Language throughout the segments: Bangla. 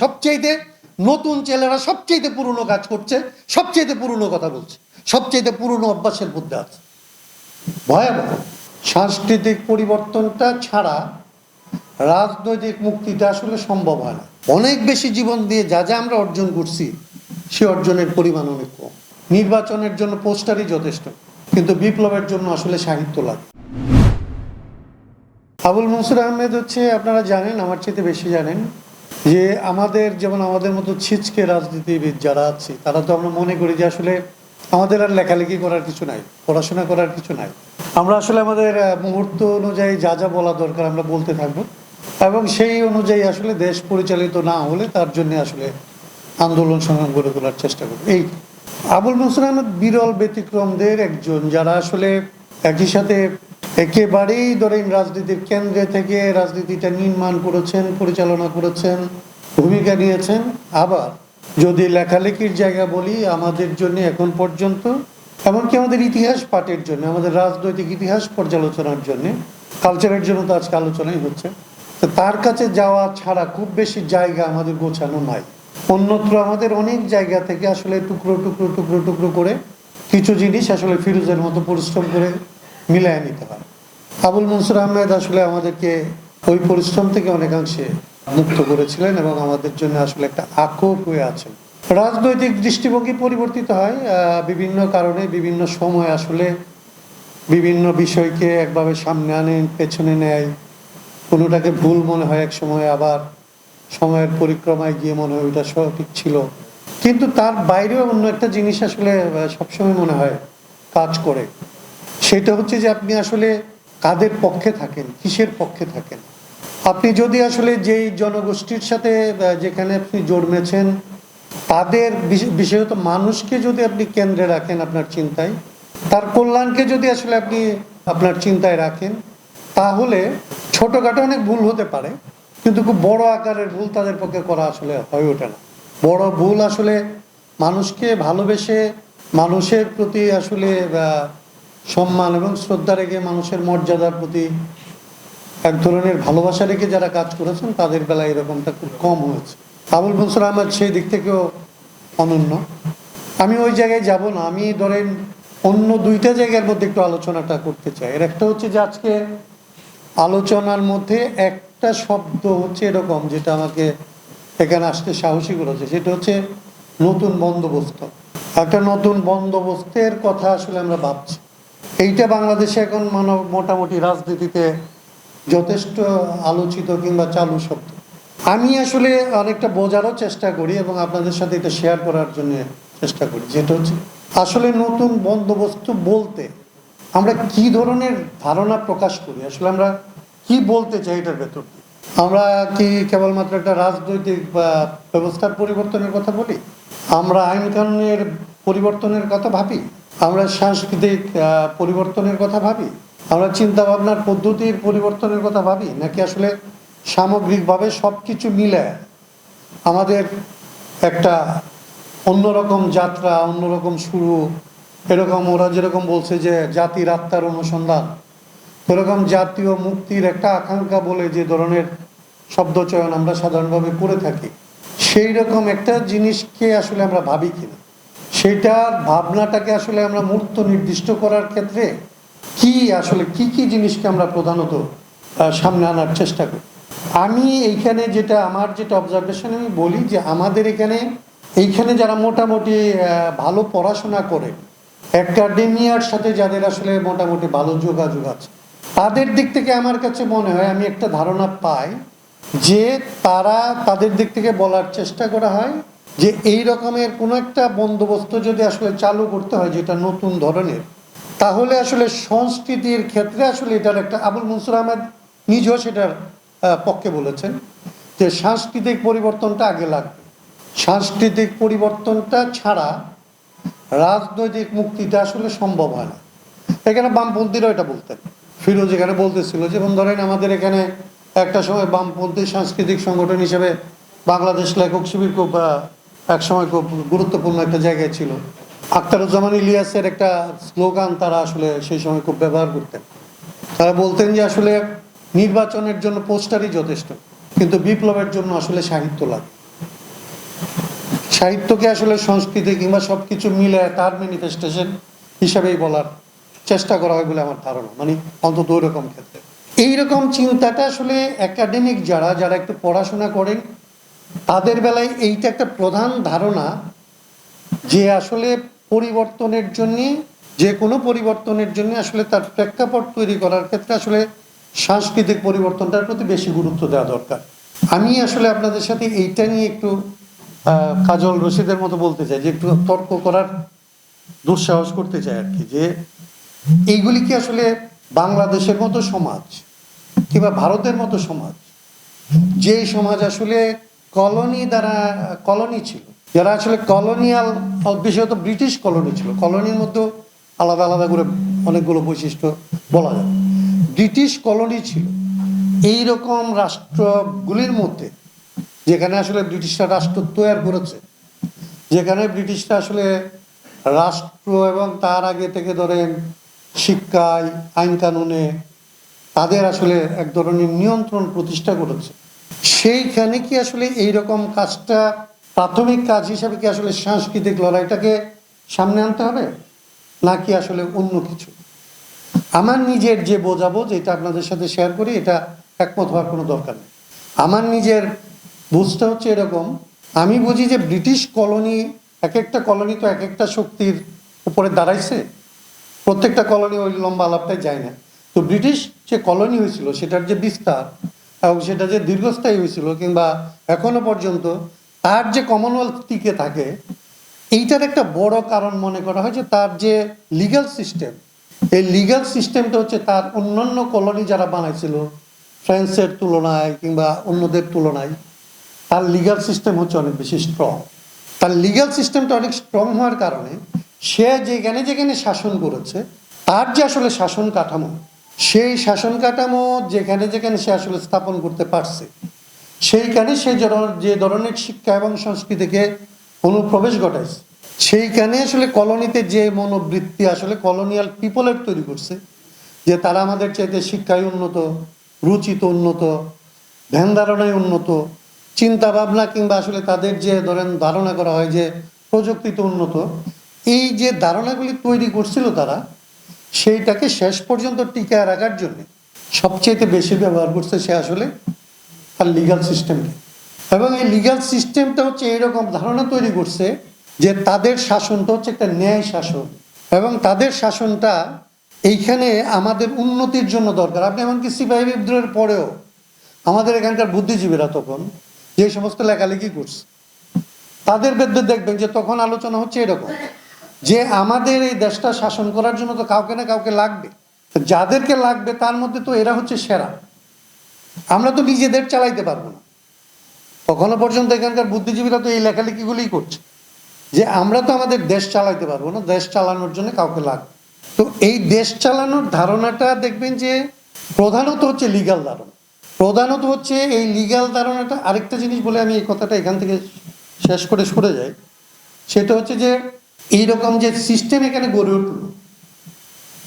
সবচেয়েতে নতুন ছেলেরা সবচেয়েতে পুরনো কাজ করছে সবচেয়েতে পুরনো কথা বলছে সবচেয়েতে পুরনো অভ্যাসের মধ্যে আছে। ভয়াবহ। সাংস্কৃতিক পরিবর্তনটা ছাড়া রাজনৈতিক মুক্তিটা আসলে সম্ভব হয় না। অনেক বেশি জীবন দিয়ে যা যা আমরা অর্জন করছি, সে অর্জনের পরিমাণ অনেক কম। নির্বাচনের জন্য পোস্টারই যথেষ্ট, কিন্তু বিপ্লবের জন্য আসলে সাহিত্য লাগে। আবুল মনসুর আহমেদ হচ্ছে, আপনারা জানেন, আমার চেয়ে বেশি জানেন যে আমাদের, যেমন আমাদের মতো ছিচকে রাজনীতিবিদ যারা আছে, তারা তো আমরা মনে করি যে আসলে আমাদের আর লেখালেখি করার কিছু নাই, পড়াশোনা করার কিছু নাই। আমরা আসলে আমাদের মুহূর্ত অনুযায়ী যা যা বলা দরকার আমরা বলতে থাকব। এবং সেই অনুযায়ী আসলে দেশ পরিচালিত না হলে তার জন্য আসলে আন্দোলন সংগ্রাম গড়ে তোলার চেষ্টা করব। এই আবুল মনসুর আহমেদ বিরল ব্যতিক্রমদের একজন যারা আসলে একই সাথে একেবারেই ধরেন রাজনীতির কেন্দ্রে থেকে রাজনীতিটা নির্মাণ করেছেন, পরিচালনা করেছেন, ভূমিকা নিয়েছেন। আবার যদি লেখালেখির জায়গা বলি, আমাদের জন্য এখন পর্যন্ত, এমনকি আমাদের ইতিহাস পাঠের জন্য, আমাদের রাজনৈতিক ইতিহাস পর্যালোচনার জন্য কালচারের জন্য তো আজকে আলোচনাই হচ্ছে, তো তার কাছে যাওয়া ছাড়া খুব বেশি জায়গা আমাদের গোছানো নাই। অন্যত্র আমাদের অনেক জায়গা থেকে আসলে টুকরো টুকরো টুকরো টুকরো করে কিছু জিনিস আসলে ফিরোজের মতো পরিশ্রম করে মিলায় নিতে হয়। আবুল মনসুর আহমেদ আসলে আমাদেরকে ওই পরিশ্রম থেকে অনেকাংশে মুক্ত করেছিলেন এবং আমাদের জন্য আসলে একটা আকর হয়ে আছেন। রাজনৈতিক দৃষ্টিভঙ্গি পরিবর্তিত হয় বিভিন্ন কারণে, বিভিন্ন সময় আসলে বিভিন্ন বিষয়কে একভাবে সামনে আনেন পেছনে নেয়। কোনোটাকে ভুল মনে হয় এক সময়, আবার সময়ের পরিক্রমায় গিয়ে মনে হয় ওইটা সঠিক ছিল। কিন্তু তার বাইরেও অন্য একটা জিনিস আসলে সবসময় মনে হয় কাজ করে। সেটা হচ্ছে যে আপনি আসলে কাদের পক্ষে থাকেন, কিসের পক্ষে থাকেন? আপনি যদি আসলে যেই জনগোষ্ঠীর সাথে যেখানে আপনি জন্মেছেন, তাদের বিশেষত মানুষকে যদি আপনি কেন্দ্রে রাখেন আপনার চিন্তায়, তার কল্যাণকে যদি আসলে আপনি আপনার চিন্তায় রাখেন, তাহলে ছোটোখাটো অনেক ভুল হতে পারে, কিন্তু খুব বড় আকারের ভুল তাদের পক্ষে করা আসলে হয়ে ওঠে না। বড় ভুল আসলে মানুষকে ভালোবেসে মানুষের প্রতি আসলে সম্মান এবং শ্রদ্ধা রেখে মানুষের মর্যাদার প্রতি এক ধরনের ভালোবাসা রেখে যারা কাজ করেছেন, তাদের বেলায় এরকমটা খুব কম হয়েছে। আবুল মনসুর আহমদ সেই দিক থেকেও অনন্য। আমি ওই জায়গায় যাব না। আমি ধরেন অন্য দুইটা জায়গার মধ্যে একটু আলোচনাটা করতে চাই। এর একটা হচ্ছে যে আজকে আলোচনার মধ্যে একটা শব্দ হচ্ছে এরকম, যেটা আমাকে এখানে আসতে সাহসী করেছে। সেটা হচ্ছে নতুন বন্দোবস্ত। একটা নতুন বন্দোবস্তের কথা আসলে আমরা ভাবছি। এইটা বাংলাদেশে এখন মানব মোটামুটি রাজনীতিতে যথেষ্ট আলোচিত কিংবা চালু শব্দ আমি আসলে অনেকটা বোঝারও চেষ্টা করি এবং আপনাদের সাথে এটা শেয়ার করার জন্য চেষ্টা করি। যেটা হচ্ছে, আসলে নতুন বন্দোবস্ত বলতে আমরা কি ধরনের ধারণা প্রকাশ করি? আসলে আমরা কি বলতে চাই এটার ভেতর দিয়ে? আমরা কি কেবলমাত্র একটা রাজনৈতিক বা ব্যবস্থার পরিবর্তনের কথা বলি? আমরা আইন কানুনের পরিবর্তনের কথা ভাবি? আমরা সাংস্কৃতিক পরিবর্তনের কথা ভাবি? আমরা চিন্তা ভাবনার পদ্ধতির পরিবর্তনের কথা ভাবি? নাকি আসলে সামগ্রিকভাবে সব কিছু মিলে আমাদের একটা অন্যরকম যাত্রা, অন্যরকম শুরু? এরকম ওরা যেরকম বলছে যে জাতির আত্মার অনুসন্ধান, এরকম জাতীয় মুক্তির একটা আকাঙ্ক্ষা বলে যে ধরনের শব্দচয়ন আমরা সাধারণভাবে করে থাকি। সেই রকম একটা জিনিসকে আসলে আমরা ভাবি কিনা? সেইটার ভাবনাটাকে আসলে আমরা মূর্ত নির্দিষ্ট করার ক্ষেত্রে কি আসলে কি কি জিনিসকে আমরা প্রধানত সামনে আনার চেষ্টা করি? আমি এইখানে যেটা, আমার যেটা অবজারভেশন আমি বলি যে আমাদের এখানে, এইখানে যারা মোটামুটি ভালো পড়াশোনা করে একাডেমিয়ার সাথে যাদের আসলে মোটামুটি ভালো যোগাযোগ আছে, তাদের দিক থেকে আমার কাছে মনে হয়, আমি একটা ধারণা পাই যে তারা তাদের দিক থেকে বলার চেষ্টা করা হয় যে এই রকমের কোনো একটা বন্দোবস্ত যদি আসলে চালু করতে হয় যেটা নতুন ধরনের, তাহলে আসলে সংস্কৃতির ক্ষেত্রে আসলে এটার একটা, আবুল মনসুর আহমেদ নিজেও সেটার পক্ষে বলেছেন যে সাংস্কৃতিক পরিবর্তনটা আগে লাগবে। সাংস্কৃতিক পরিবর্তনটা ছাড়া রাজনৈতিক মুক্তিটা আসলে সম্ভব হয় না। এখানে বামপন্থীরাও এটা বলতেন। ফিরোজ এখানে বলতেছিল যেমন ধরেন আমাদের এখানে একটা সময় বামপন্থী সাংস্কৃতিক সংগঠন হিসেবে বাংলাদেশ লেখক শিবির খুব আহ, এক সময় খুব গুরুত্বপূর্ণ একটা জায়গায় ছিল। আখতারুজ্জামান ইলিয়াসের একটা স্লোগান তারা আসলে সেই সময় খুব ব্যবহার করতেন। তারা বলতেন যে আসলে নির্বাচনের জন্য পোস্টারই যথেষ্ট কিন্তু বিপ্লবের জন্য আসলে সাহিত্য লাগে। সাহিত্যকে আসলে সংস্কৃতি কিংবা সব কিছু মিলে তার ম্যানিফেস্টেশন হিসাবেই বলার চেষ্টা করা হয় বলে আমার ধারণা মানে অন্তত ওই রকম ক্ষেত্রে। এইরকম চিন্তাটা আসলে একাডেমিক যারা যারা একটু পড়াশোনা করেন তাদের বেলায় এইটা একটা প্রধান ধারণা যে আসলে পরিবর্তনের জন্য, যে কোনো পরিবর্তনের জন্য আসলে তার প্রেক্ষাপট তৈরি করার ক্ষেত্রে আসলে সাংস্কৃতিক পরিবর্তনটার প্রতি বেশি গুরুত্ব দেওয়া দরকার। আমি আসলে আপনাদের সাথে এইটা নিয়ে একটু কাজল রশিদের মতো বলতে চাই, যে একটু তর্ক করার দুঃসাহস করতে চাই আর কি, যে এইগুলি কি আসলে বাংলাদেশের মতো সমাজ কিংবা ভারতের মতো সমাজ যে সমাজ আসলে কলোনি দ্বারা, কলোনি ছিল। যারা আসলে কলোনিয়াল, বিশেষত ব্রিটিশ কলোনি ছিল, কলোনির মধ্যেও আলাদা আলাদা করে অনেকগুলো বৈশিষ্ট্য বলা যায়। ব্রিটিশ কলোনি ছিল। এই রকম রাষ্ট্রগুলির মধ্যে, যেখানে আসলে ব্রিটিশরা রাষ্ট্র তৈরি করেছে, যেখানে ব্রিটিশরা আসলে রাষ্ট্র এবং তার আগে থেকে ধরেন শিক্ষায় আইন কানুনে তাদের আসলে এক ধরনের নিয়ন্ত্রণ প্রতিষ্ঠা করেছে। সেইখানে কি আসলে এই রকম কাজটা, প্রাথমিক কাজ হিসাবে কি আসলে সাংস্কৃতিক লড়াইটাকে সামনে আনতে হবে? নাকি আসলে অন্য কিছু? আমার নিজের যে বোঝাবো, যেটা আপনাদের সাথে শেয়ার করি, এটা একমত হওয়ার কোনো দরকার নেই। আমার নিজের বুঝতে হচ্ছে এরকম, আমি বুঝি যে ব্রিটিশ কলোনি এক একটা কলোনি তো এক একটা শক্তির উপরে দাঁড়াইছে। প্রত্যেকটা কলোনি ওই লম্বা আলাপটাই যায় না। তো ব্রিটিশ যে কলোনি হয়েছিল, সেটার যে বিস্তার এবং সেটা যে দীর্ঘস্থায়ী হয়েছিল কিংবা এখনও পর্যন্ত তার যে কমনওয়েলথ টিকে থাকে, এইটার একটা বড় কারণ মনে করা হয় যে তার যে লিগ্যাল সিস্টেম এই লিগ্যাল সিস্টেমটা হচ্ছে তার অন্যান্য কলোনি যারা বানাইছিল, ফ্রান্সের তুলনায় কিংবা অন্যদের তুলনায়, তার লিগ্যাল সিস্টেম হচ্ছে অনেক বেশি স্ট্রং তার লিগ্যাল সিস্টেমটা অনেক স্ট্রং হওয়ার কারণে সে যেখানে যেখানে শাসন করেছে, তার যে আসলে শাসন কাঠামো সেই শাসন কাঠামো যেখানে যেখানে সে আসলে স্থাপন করতে পারছে, সেইখানে সে যে ধরনের শিক্ষা এবং সংস্কৃতিকে অনুপ্রবেশ ঘটাইছে, সেইখানে আসলে কলোনিতে যে মনোবৃত্তি আসলে কলোনিয়াল পিপলের তৈরি করছে, যে তারা আমাদের চাইতে শিক্ষায় উন্নত, রুচিতে উন্নত, ধ্যান ধারণায় উন্নত, চিন্তা ভাবনা কিংবা আসলে তাদের যে ধরেন ধারণা করা হয় যে প্রযুক্তিতে উন্নত, এই যে ধারণাগুলি তৈরি করছিল তারা সেইটাকে শেষ পর্যন্ত টিকায় রাখার জন্য সবচেয়ে বেশি ব্যবহার করছে সে আসলে তার লিগাল সিস্টেমকে এবং এই লিগাল সিস্টেমটা হচ্ছে এইরকম ধারণা তৈরি করছে যে তাদের শাসনটা হচ্ছে একটা ন্যায় শাসন। এবং তাদের শাসনটা এইখানে আমাদের উন্নতির জন্য দরকার। আপনি এমনকি সিপাহী বিদ্রোহের পরেও আমাদের এখানকার বুদ্ধিজীবীরা তখন যে সমস্ত লেখালেখি করছে, তাদের বেদ্যে দেখবেন যে তখন আলোচনা হচ্ছে এরকম। যে আমাদের এই দেশটা শাসন করার জন্য তো কাউকে না কাউকে লাগবে। যাদেরকে লাগবে, তার মধ্যে তো এরা হচ্ছে সেরা। আমরা তো নিজেদের চালাইতে পারব না। তখনও পর্যন্ত এখানকার বুদ্ধিজীবীরা তো এই লেখালেখিগুলোই করছে। যে আমরা তো আমাদের দেশ চালাইতে পারব না, দেশ চালানোর জন্য কাউকে লাগবে। তো এই দেশ চালানোর ধারণাটা দেখবেন যে প্রধানত হচ্ছে লিগাল ধারণা। প্রধানত হচ্ছে এই লিগাল ধারণাটা। আরেকটা জিনিস বলে আমি এই কথাটা এখান থেকে শেষ করে সরে যাই। সেটা হচ্ছে যে এইরকম যে সিস্টেম এখানে গড়ে উঠল,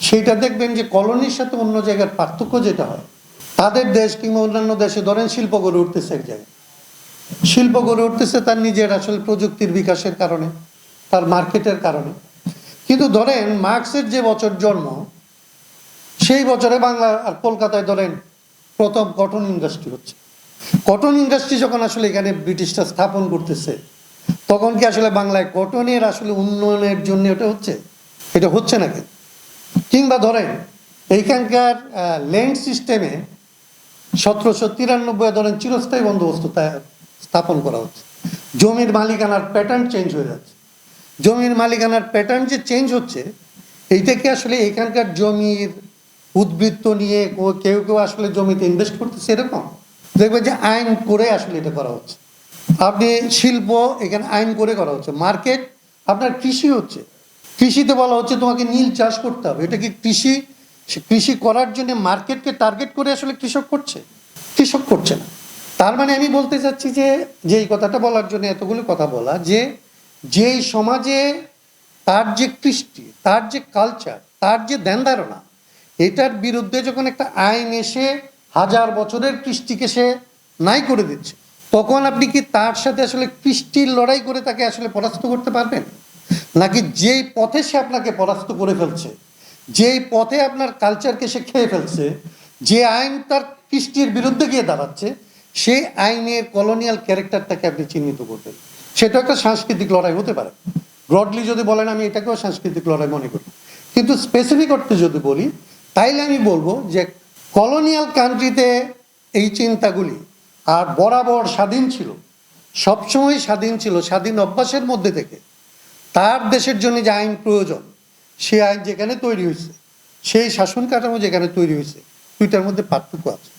সেটা দেখবেন যে কলোনির সাথে অন্য জায়গার পার্থক্য যেটা হয়, তাদের দেশ কিংবা অন্যান্য দেশে ধরেন শিল্প গড়ে উঠতেছে এক জায়গায়। শিল্প গড়ে উঠতেছে তার নিজের আসলে প্রযুক্তির বিকাশের কারণে, তার মার্কেটের কারণে। কিন্তু ধরেন মার্কসের যে বছর জন্ম, সেই বছরে বাংলা আর কলকাতায় ধরেন প্রথম কটন ইন্ডাস্ট্রি হচ্ছে। কটন ইন্ডাস্ট্রি যখন আসলে এখানে ব্রিটিশরা স্থাপন করতেছে তখন কি আসলে বাংলায় কটনের আসলে উন্নয়নের জন্য এটা হচ্ছে? এটা হচ্ছে না কিন্তু কিংবা ধরেন, এইখানকার ল্যান্ড সিস্টেমে সতেরোশো তিরানব্বই ধরেন চিরস্থায়ী বন্দোবস্ত স্থাপন করা হচ্ছে। জমির মালিকানার প্যাটার্ন চেঞ্জ হয়ে যাচ্ছে। জমির মালিকানার প্যাটার্ন যে চেঞ্জ হচ্ছে, এইটা কি আসলে এখানকার জমির উদ্বৃত্ত নিয়ে কেউ কেউ আসলে জমিতে ইনভেস্ট করতেছে এরকম? দেখবে যে আইন করে আসলে এটা করা হচ্ছে। আপনি শিল্প এখানে আইন করে করা হচ্ছে। মার্কেট, আপনার কৃষি হচ্ছে। কৃষিতে বলা হচ্ছে তোমাকে নীল চাষ করতে হবে। এটা কি কৃষি? কৃষি করার জন্য মার্কেটকে টার্গেট করে আসলে কৃষক করছে? কৃষক করছে না। তার মানে আমি বলতে চাচ্ছি যে যে এই কথাটা বলার জন্য এতগুলো কথা বলা, যে যেই সমাজে তার যে কৃষ্টি, তার যে কালচার তার যে ধ্যান ধারণা, এটার বিরুদ্ধে যখন একটা আইন এসে হাজার বছরের কৃষ্টিকে সে নাই করে দিচ্ছে। তখন আপনি কি তার সাথে আসলে কৃষ্টির লড়াই করে তাকে আসলে পরাস্ত করতে পারবেন? নাকি যেই পথে সে আপনাকে পরাস্ত করে ফেলছে, যেই পথে আপনার কালচারকে সে খেয়ে ফেলছে, যে আইন তার কৃষ্টির বিরুদ্ধে গিয়ে দাঁড়াচ্ছে, সেই আইনের কলোনিয়াল ক্যারেক্টারটাকে আপনি চিহ্নিত করবেন। সেটা একটা সাংস্কৃতিক লড়াই হতে পারে। ব্রডলি যদি বলেন, আমি এটাকেও সাংস্কৃতিক লড়াই মনে করি। কিন্তু স্পেসিফিক অর্থে যদি বলি, তাইলে আমি বলব যে কলোনিয়াল কান্ট্রিতে এই চিন্তাগুলি আর বরাবর স্বাধীন ছিল, সবসময় স্বাধীন ছিল, স্বাধীন অভ্যাসের মধ্যে থেকে। তার দেশের জন্য যে আইন প্রয়োজন, সে আইন যেখানে তৈরি হয়েছে, সেই শাসন কাঠামো যেখানে তৈরি হয়েছে, দুইটার মধ্যে পার্থক্য আছে।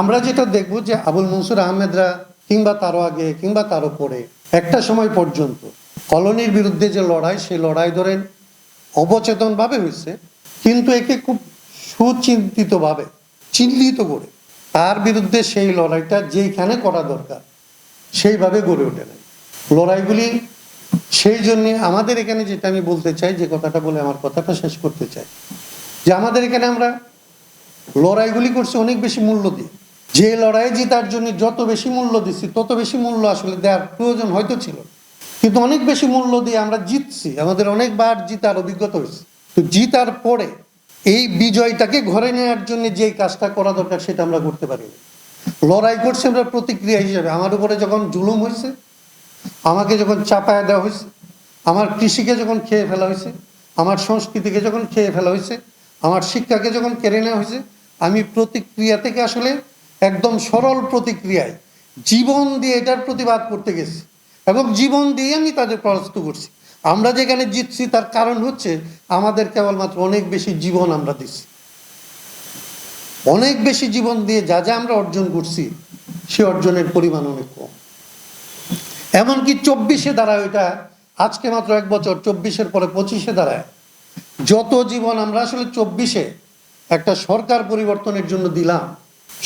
আমরা যেটা দেখব যে আবুল মনসুর আহমেদরা কিংবা তারও আগে কিংবা তারও পরে, একটা সময় পর্যন্ত কলোনির বিরুদ্ধে যে লড়াই, সেই লড়াই ধরেন অবচেতনভাবে হয়েছে, কিন্তু একে খুব সুচিন্তিতভাবে, চিহ্নিত করে তার বিরুদ্ধে সেই লড়াইটা যেইখানে করা দরকার, সেইভাবে গড়ে ওঠে নাই লড়াইগুলি সেই জন্যে আমাদের এখানে যেটা আমি বলতে চাই, যে কথাটা বলে আমার কথাটা শেষ করতে চাই, যে আমাদের এখানে আমরা লড়াইগুলি করছি অনেক বেশি মূল্য দিয়ে। যে লড়াই জেতার জন্য যত বেশি মূল্য দিচ্ছি, তত বেশি মূল্য আসলে দেওয়ার প্রয়োজন হয়তো ছিল। কিন্তু অনেক বেশি মূল্য দিয়ে আমরা জিতছি, আমাদের অনেকবার জিতার অভিজ্ঞতা হয়েছে। তো জিতার পরে এই বিজয়টাকে ঘরে নেওয়ার জন্য যে কাজটা করা দরকার সেটা আমরা করতে পারিনি লড়াই করছি আমরা প্রতিক্রিয়া হিসেবে। আমার উপরে যখন জুলুম হয়েছে, আমাকে যখন চাপায় দেওয়া হয়েছে, আমার কৃষিকে যখন খেয়ে ফেলা হয়েছে, আমার সংস্কৃতিকে যখন খেয়ে ফেলা হয়েছে, আমার শিক্ষাকে যখন কেড়ে নেওয়া হয়েছে, আমি প্রতিক্রিয়া থেকে আসলে একদম সরল প্রতিক্রিয়ায় জীবন দিয়ে এটার প্রতিবাদ করতে গেছি। এবং জীবন দিয়ে আমি তাদের পরাস্ত করছি। আমরা যেখানে জিতছি, তার কারণ হচ্ছে আমাদের কেবলমাত্র অনেক বেশি জীবন আমরা দিচ্ছি। অনেক বেশি জীবন দিয়ে যা যা আমরা অর্জন করছি, সে অর্জনের পরিমাণ অনেক কম। এমনকি চব্বিশে দাঁড়ায় ওইটা, আজকে মাত্র এক বছর, চব্বিশের পরে পঁচিশে দাঁড়ায়। যত জীবন আমরা আসলে চব্বিশে একটা সরকার পরিবর্তনের জন্য দিলাম,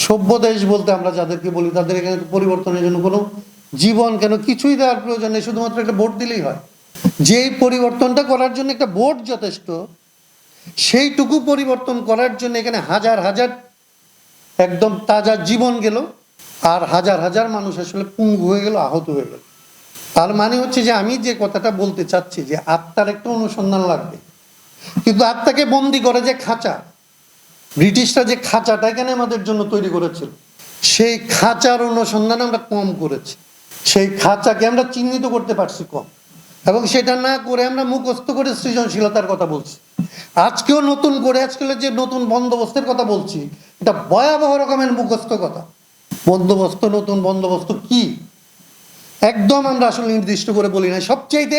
সভ্য দেশ বলতে আমরা যাদেরকে বলি, তাদের এখানে পরিবর্তনের জন্য কোনো জীবন কেন কিছুই দেওয়ার প্রয়োজন নেই, শুধুমাত্র একটা ভোট দিলেই হয়। যেই পরিবর্তনটা করার জন্য একটা বোর্ড যথেষ্ট, সেইটুকু পরিবর্তন করার জন্য এখানে হাজার হাজার একদম তাজা জীবন গেল, আর হাজার হাজার মানুষ আসলে পুঙ্গু হয়ে গেল, আহত হয়ে গেল। তার মানে হচ্ছে যে আমি যে কথাটা বলতে চাচ্ছি যে আত্মার একটা অনুসন্ধান লাগবে। কিন্তু আত্মাকে বন্দি করে যে খাঁচা, ব্রিটিশরা যে খাঁচাটা এখানে আমাদের জন্য তৈরি করেছিল, সেই খাঁচার অনুসন্ধান আমরা কম করেছি। সেই খাঁচাকে আমরা চিহ্নিত করতে পারছি কম। এবং সেটা না করে আমরা মুখস্থ করে সৃজনশীলতার কথা বলছি। আজকেও নতুন করে, আজকে যে নতুন বন্দোবস্তের কথা বলছি, এটা ভয়াবহ রকমের মুখস্থ কথা। বন্দোবস্ত, নতুন বন্দোবস্ত কি? একদম আমরা আসলে নির্দিষ্ট করে বলি না সবচাইতে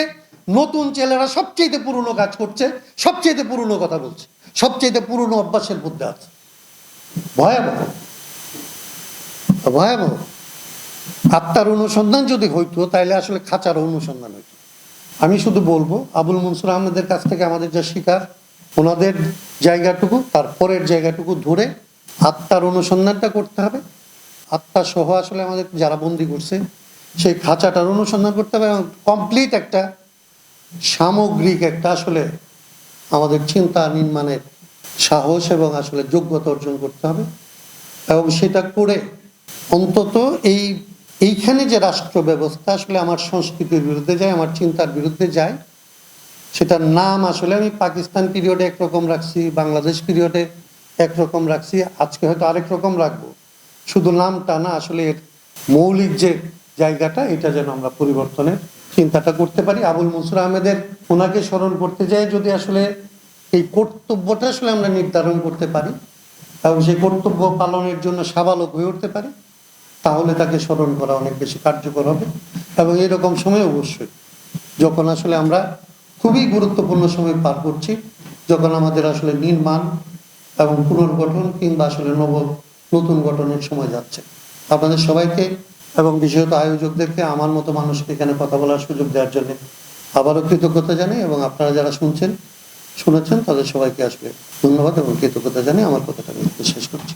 নতুন ছেলেরা সবচাইতে পুরনো কাজ করছে, সবচাইতে পুরনো কথা বলছে, সবচাইতে পুরনো অভ্যাসের মধ্যে আছে। ভয়াবহ। ভয়াবহ। আত্মার অনুসন্ধান যদি হইতো তাহলে আসলে খাঁচার অনুসন্ধান হইতো। আমি শুধু বলব, আবুল মনসুর আহমেদের কাছ থেকে আমাদের যা শিকার, ওনাদের জায়গাটুকু তারপরের জায়গাটুকু ধরে আত্মার অনুসন্ধানটা করতে হবে। আত্মা সহ আসলে আমাদের যারা বন্দি করছে, সেই খাঁচাটার অনুসন্ধান করতে হবে এবং কমপ্লিট একটা সামগ্রিক একটা আসলে আমাদের চিন্তা, নির্মাণের সাহস এবং আসলে যোগ্যতা অর্জন করতে হবে। এবং সেটা করে অন্তত এই এইখানে যে রাষ্ট্র ব্যবস্থা আসলে আমার সংস্কৃতির বিরুদ্ধে যায়, আমার চিন্তার বিরুদ্ধে যায়, সেটার নাম আসলে আমি পাকিস্তান পিরিয়ডে একরকম রাখছি, বাংলাদেশ পিরিয়ডে একরকম রাখছি, আজকে হয়তো আরেক রকম রাখব। শুধু নামটা না, আসলে এর মৌলিক যে জায়গাটা, এটা যেন আমরা পরিবর্তনের চিন্তাটা করতে পারি। আবুল মনসুর আহমেদের ওনাকে স্মরণ করতে যাই, যদি আসলে এই কর্তব্যটা আসলে আমরা নির্ধারণ করতে পারি, এবং সেই কর্তব্য পালনের জন্য সাবালক হয়ে উঠতে পারি। তাহলে তাকে স্মরণ করা অনেক বেশি কার্যকর হবে এবং এরকম সময় অবশ্যই, যখন আসলে আমরা খুবই গুরুত্বপূর্ণ সময় পার করছি, যখন আমাদের আসলে নির্মাণ এবং পুনর্গঠন কিংবা আসলে নব, নতুন গঠনের সময় যাচ্ছে। আপনাদের সবাইকে এবং বিশেষত আয়োজকদেরকে, আমার মতো মানুষকে এখানে কথা বলার সুযোগ দেওয়ার জন্য আবারও কৃতজ্ঞতা জানাই এবং আপনারা যারা শুনছেন, শুনেছেন, তাদের সবাইকে আসবে ধন্যবাদ এবং কৃতজ্ঞতা জানিয়ে আমার কথাটা শেষ করছি।